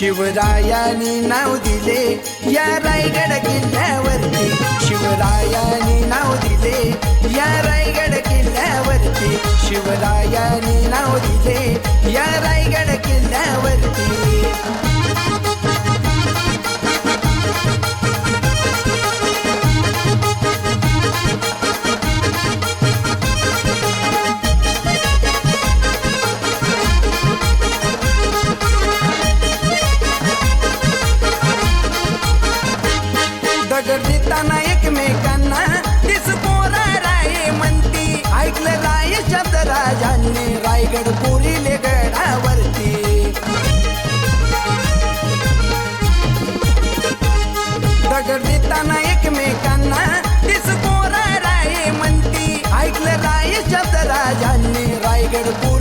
शिवरायानी नाव दिले. या रायगड किल्ल्यावरती. शिवरायानी नाव दिले. या रायगड किल्ल्यावरती. शिवरायानी दगड देताना एकमेकांना तीच पोरा राय म्हणती. ऐकलं राय शब्द राजांनी रायगड पुरीले गडावरती दगड देताना एकमेकांना तीच पोरा राय म्हणती. ऐकलं राय शब्द राजांनी रायगड पुरीले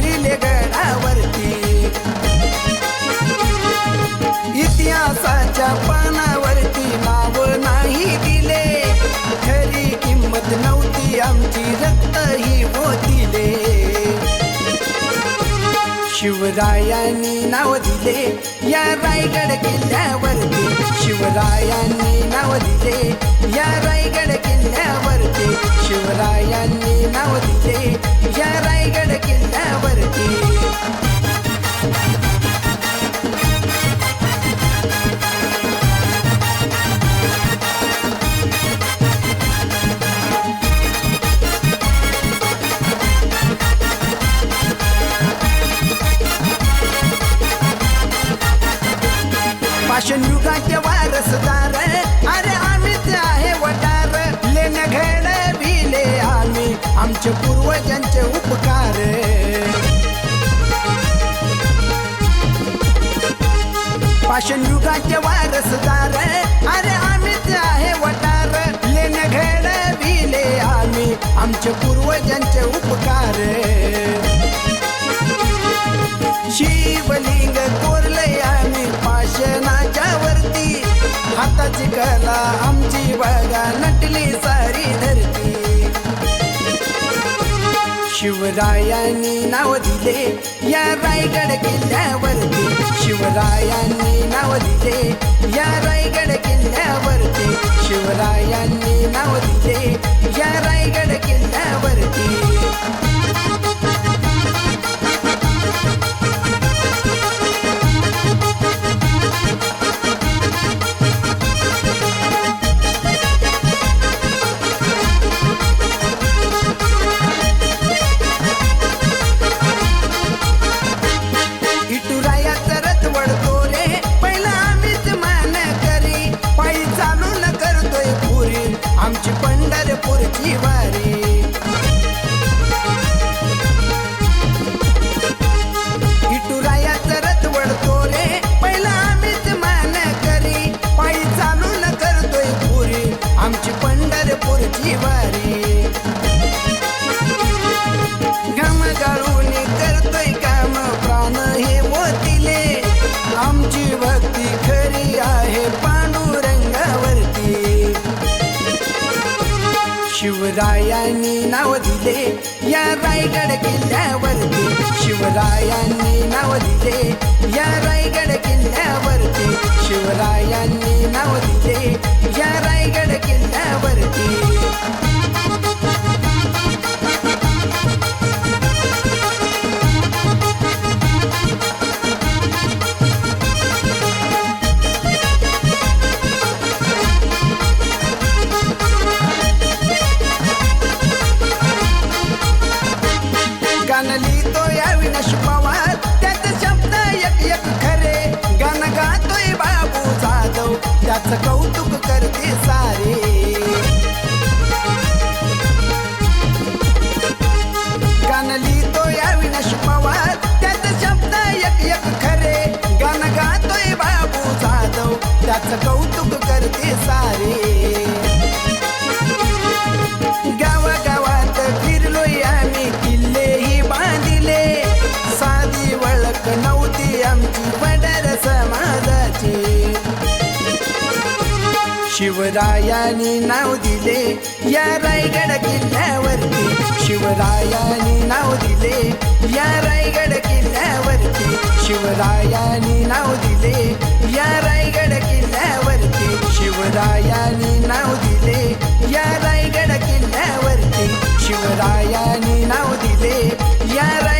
शिवरायांनी नाव दिले. या रायगड किल्ल्यावरती शिवरायांनी नाव दिले. या रायगड किल्ल्यावरती शिवरायांनी नाव दिले. या रायगड किल्ल्यावरती फॅशन युगाचे वारसदार अरे आम्हीच आहे वटार. लेणे घड आम्ही. आमचे पूर्वजांचे उपकार. शिवलिंग कोरले आम्ही पाषाणाच्या वरती. हाताची कला शिवरायांनी नाव दिले. या रायगड किल्ल्यावरती शिवरायांनी नाव दिले. या रायगड किल्ल्यावरती शिवरायांनी नाव दिले. शिवरायांनी नाव दिले. या रायगड किल्ल्यावरती शिवरायांनी नाव दिले. या रायगड किल्ल्यावरती शिवरायांनी नाव दिले. या रायगड किल्ल्यावरती to go शिवरायाने नाव दिले. या रायगड किल्ल्यावरती शिवरायाने नाव दिले. या रायगड किल्ल्यावरती शिवरायाने नाव दिले. या रायगड किल्ल्यावरती शिवरायाने नाव दिले. या रायगड किल्ल्यावरती शिवरायाने नाव दिले. या राय